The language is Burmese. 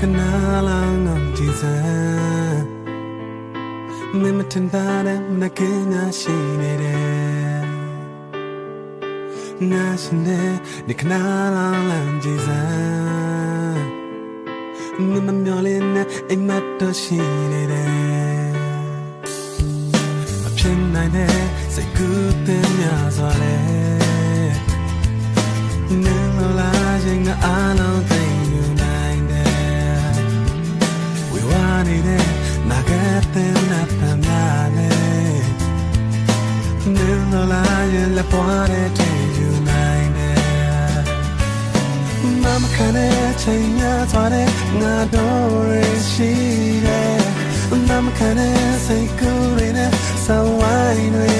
ကနာလောင်းငုံကြည်စမ်းမင်းမထင်တာတဲ့မကင်းညာရှိနေတယ်နာရှင်တဲ့ဒီကနာလောင်းလမ်းကြည်စမ်းမင်းမမျောလင်းနဲ့အိမ်မက်တော့ရှိနေတယ်အဖြစ်နိုင်တဲ့စိတ်ကူးတင်များစွာလဲနင်းမလာခြင်းကအားလုံး နေတဲ့နာဂတ်တဲ့နတ်ပများလဲနင်းမလာရင်လက်ပွားတဲ့ထင်ယူနိုင်တယ်မမခနဲ့ချိန်များစွာတဲ့ငါတို့ရရှိတယ်မမခနဲ့စိတ်ကူးရတဲ့စဝိုင်းတွေတဲ့ yeah